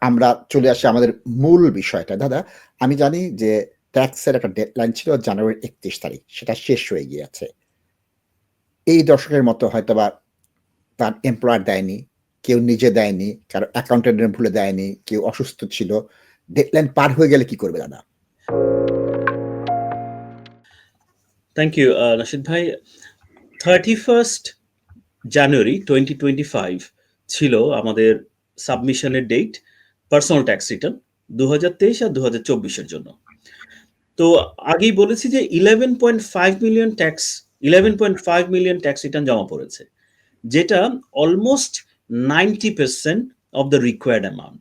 আমরা চলে আসি আমাদের মূল বিষয়টা। দাদা আমি জানি যে ট্যাক্সের একটা ডেডলাইন ছিল জানুয়ারির ৩১ তারিখ। সেটা শেষ হয়ে গিয়েছে। এই দশকের মতো হয়তো বা তার এমপ্লয়ার দেয়নি, কেউ নিজে দেয়নি, কারও অ্যাকাউন্টেন্টের ভুলে দেয়নি, কেউ অসুস্থ ছিল। ডেডলাইন পার হয়ে গেলে কি করবে দাদা? থ্যাংক ইউ আ নাশিদ ভাই। 31st জানুয়ারি 2025 ছিল আমাদের সাবমিশনের ডেট পার্সোনাল ট্যাক্স রিটার্ন ২০২৩ আর ২০২৪ এর জন্য। তো আগেই বলেছি যে 11.5 million tax 11.5 million tax return জমা পড়েছে। যেটা almost 90% of the required amount.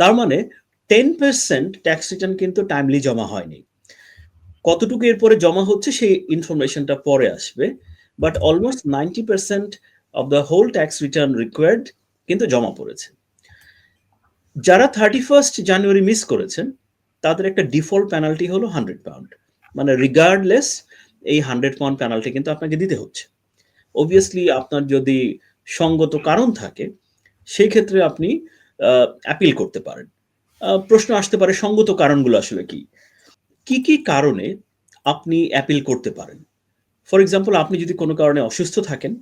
তার মানে 10% ট্যাক্স রিটার্ন কিন্তু টাইমলি জমা হয়নি। কতটুকু এরপরে জমা হচ্ছে সেই ইনফরমেশনটা পরে আসবে। But almost 90% of the whole tax return required কিন্তু জমা পড়েছে। যারা 31st জানুয়ারি মিস করেছেন, তাদের একটা ডিফল্ট পেনাল্টি হলো 100 পাউন্ড। মানে রিগার্ডলেস এই 100 পাউন্ড পেনাল্টি কিন্তু আপনাকে দিতে হচ্ছে। অবভিয়াসলি আপনার যদি সঙ্গত কারণ থাকে, সেই ক্ষেত্রে আপনি অ্যাপিল করতে পারেন। প্রশ্ন আসতে পারে সঙ্গত কারণগুলো আসলে কি? কি, কি কারণে আপনি অ্যাপিল করতে পারেন? ফর এক্সাম্পল আপনি যদি কোনো কারণে অসুস্থ থাকেন,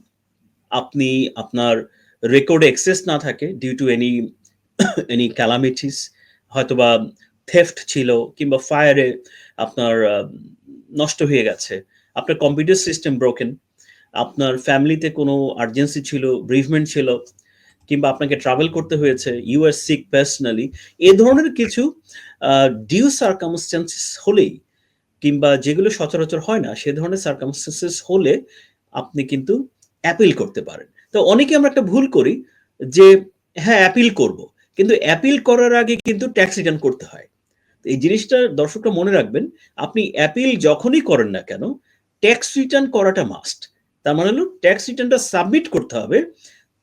আপনি আপনার রেকর্ডে অ্যাক্সেস না থাকে due to any any calamities হয়তোবা থেফট ছিল কিংবা ফায়ারে আপনার নষ্ট হয়ে গেছে। আপনার কম্পিউটার সিস্টেম ব্রোকেন। আপনার ফ্যামিলিতে কোনো আর্জেন্সি ছিল, ব্রিভমেন্ট ছিল কিংবা আপনাকে ট্রাভেল করতে হয়েছে, ইউ আর সিক পার্সোনালি। এ ধরনের কিছু ডিউ সার্কামস্ট্যান্সেস হলেই কিংবা যেগুলো সচরাচর হয় না, সে ধরনের সার্কামস্ট্যান্সেস হলে আপনি কিন্তু অ্যাপিল করতে পারেন। তো অনেকে আমরা একটা ভুল করি যে হ্যাঁ, অ্যাপিল করব। কিন্তু অ্যাপিল করার আগে কিন্তু ট্যাক্স রিটার্ন করতে হয়। এই জিনিসটা দর্শকরা মনে রাখবেন, আপনি অ্যাপিল যখনই করেন না কেন, ট্যাক্স রিটার্ন করাটা মাস্ট। তার মানে হলো ট্যাক্স রিটার্নটা সাবমিট করতে হবে,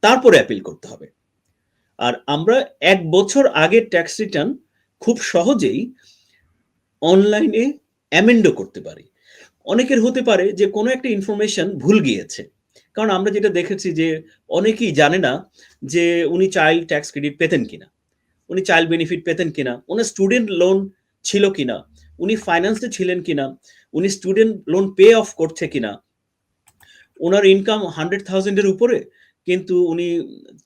তারপরে অ্যাপিল করতে হবে। আর আমরা এক বছর আগে ট্যাক্স রিটার্ন খুব সহজেই অনলাইনে অ্যামেন্ডও করতে পারি। অনেকের হতে পারে যে কোনো একটা ইনফরমেশন ভুল গিয়েছে। কারণ আমরা যেটা দেখেছি যে অনেকেই জানে না যে উনি চাইল্ড ট্যাক্স ক্রেডিট পেতেন কিনা। উনি চাইল্ড বেনিফিট পেতেন কিনা, উনার স্টুডেন্ট লোন ছিল কিনা, উনি ফাইন্যান্সে ছিলেন কিনা, উনি স্টুডেন্ট লোন পে অফ করছে কিনা। ওনার ইনকাম হান্ড্রেড থাউজেন্ডের উপরে কিন্তু উনি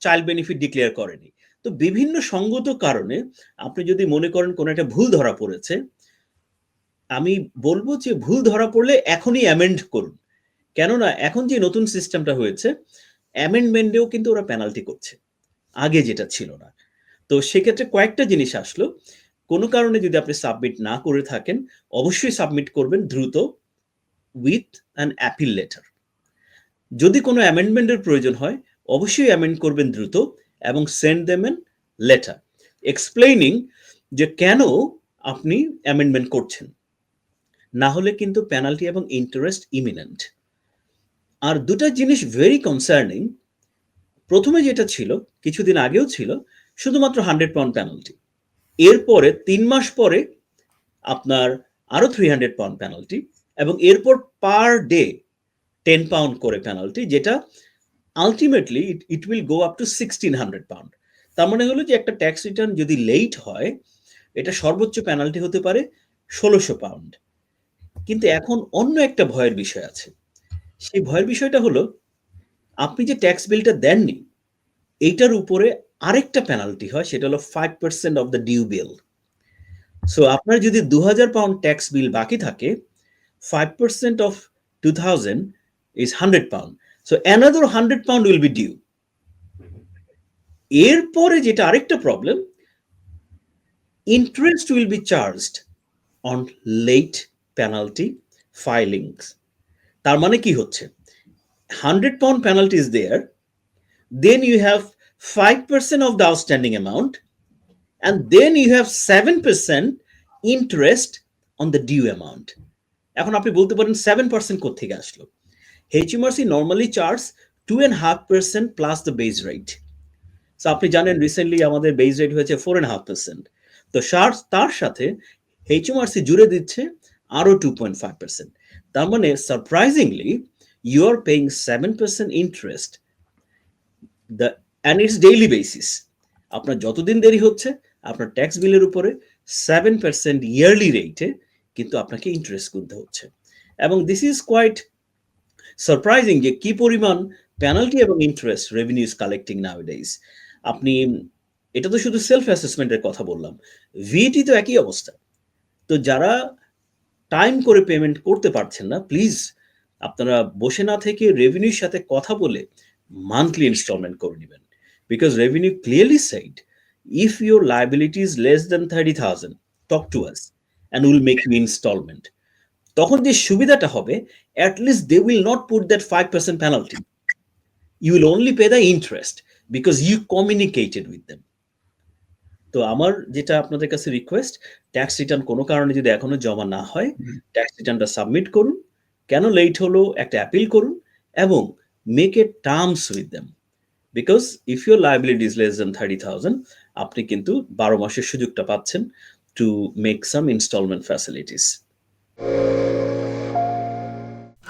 চাইল্ড বেনিফিট ডিক্লেয়ার করেনি। তো বিভিন্ন সঙ্গত কারণে আপনি যদি মনে করেন কোনো একটা ভুল ধরা পড়েছে, আমি বলব যে ভুল ধরা পড়লে এখনই অ্যামেন্ড করুন। কেননা এখন যে নতুন সিস্টেমটা হয়েছে, অ্যামেন্ডমেন্টেও কিন্তু ওরা পেনাল্টি করছে। আগে যেটা ছিল না। তো সেক্ষেত্রে কয়েকটা জিনিস আসলো। কোনো কারণে যদি আপনি সাবমিট না করে থাকেন, অবশ্যই সাবমিট করবেন দ্রুত উইথ অ্যান অ্যাপিল লেটার। যদি কোনো অ্যামেন্ডমেন্টের প্রয়োজন হয়, অবশ্যই অ্যামেন্ড করবেন দ্রুত এবং send them an letter explaining যে কেন আপনি অ্যামেন্ডমেন্ট করছেন। না হলে কিন্তু পেনাল্টি এবং ইন্টারেস্ট ইমিনেন্ট। আর ২ টা জিনিস ভেরি কনসার্নিং। প্রথমে যেটা ছিল, কিছুদিন আগেও ছিল, শুধুমাত্র 100 পাউন্ড পেনাল্টি। এরপরে তিন মাস পরে আপনার আরও 300 পাউন্ড পেনাল্টি এবং এরপর পার ডে টেন পাউন্ড করে পেনাল্টি যেটা ultimately it will go up to 1600 pound. তার মানে হলো যে একটা ট্যাক্স রিটার্ন যদি লেট হয়, এটা সর্বোচ্চ পেনাল্টি হতে পারে ষোলোশো পাউন্ড। কিন্তু এখন অন্য একটা ভয়ের বিষয় আছে। সেই ভয়ের বিষয়টা হলো, আপনি যে ট্যাক্স বিলটা দেননি, এইটার উপরে আরেকটা পেনাল্টি হয় সেটা হলো five percent of the due bill. So আপনার যদি ২০০০ পাউন্ড ট্যাক্স বিল বাকি থাকে, five percent of two thousand is hundred pound. So another 100 pound will be due. এরপরে যেটা আরেকটা problem, interest will be charged on late penalty filings. তার মানে কি হচ্ছে? Hundred pound penalty is there then you have five percent of the outstanding amount and then you have seven percent interest on the due amount এখন আপনি বলতে পারেন seven percent কোথেকে আসলো? HMRC normally charge two and half percent plus the base rate so আপনি জানেন recently আমাদের base rate হয়েছে ফোর অ্যান্ড হাফ পার্সেন্ট তো সার্জ তার সাথে হেচএমআরসি জুড়ে দিচ্ছে আরও টু পয়েন্ট ফাইভ পার্সেন্ট তার মানে surprisingly you are paying 7% interest the, and it's daily basis. আপনার যতদিন দেরি হচ্ছে, আপনার ট্যাক্স বিলের উপরে সেভেন পার্সেন্ট ইয়ারলি রেটে কিন্তু আপনাকে ইন্টারেস্ট গুনতে হচ্ছে। এবং দিস ইজ কোয়াইট সারপ্রাইজিং যে কি পরিমাণ পেনাল্টি এবং interest revenue is collecting nowadays আপনি, এটা তো শুধু সেলফ অ্যাসেসমেন্টের কথা বললাম। ভিটি তো একই অবস্থা। তো যারা টাইম করে পেমেন্ট করতে পারছেন না প্লিজ আপনারা বসে না থেকে রেভিনিউর সাথে কথা বলে মান্থলি ইনস্টলমেন্ট করে নেবেন। Because revenue clearly side if your liability is less then thirty thousand talk to us and will make you instalment তখন যে সুবিধাটা হবে at least they will not put that five percent penalty you will only pay the interest because you communicated with them তো আমার যেটা আপনাদের কাছে request tax return কোনো কারণে যদি এখনও জমা না হয় ট্যাক্স রিটার্নটা সাবমিট করুন। কেন লেট হলো? একটা অ্যাপিল করুন এবং make a terms with them because if your liability is less then thirty thousand আপনি কিন্তু বারো মাসের সুযোগটা পাচ্ছেন to make some instalment facilities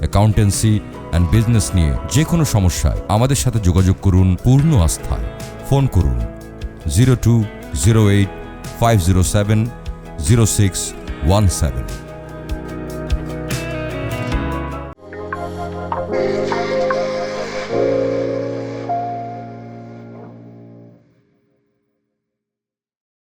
accountancy and business নিয়ে যে কোনো সমস্যায় আমাদের সাথে যোগাযোগ করুন পূর্ণ আস্থায়। ফোন করুন zero two zero eight five zero seven zero six one seven.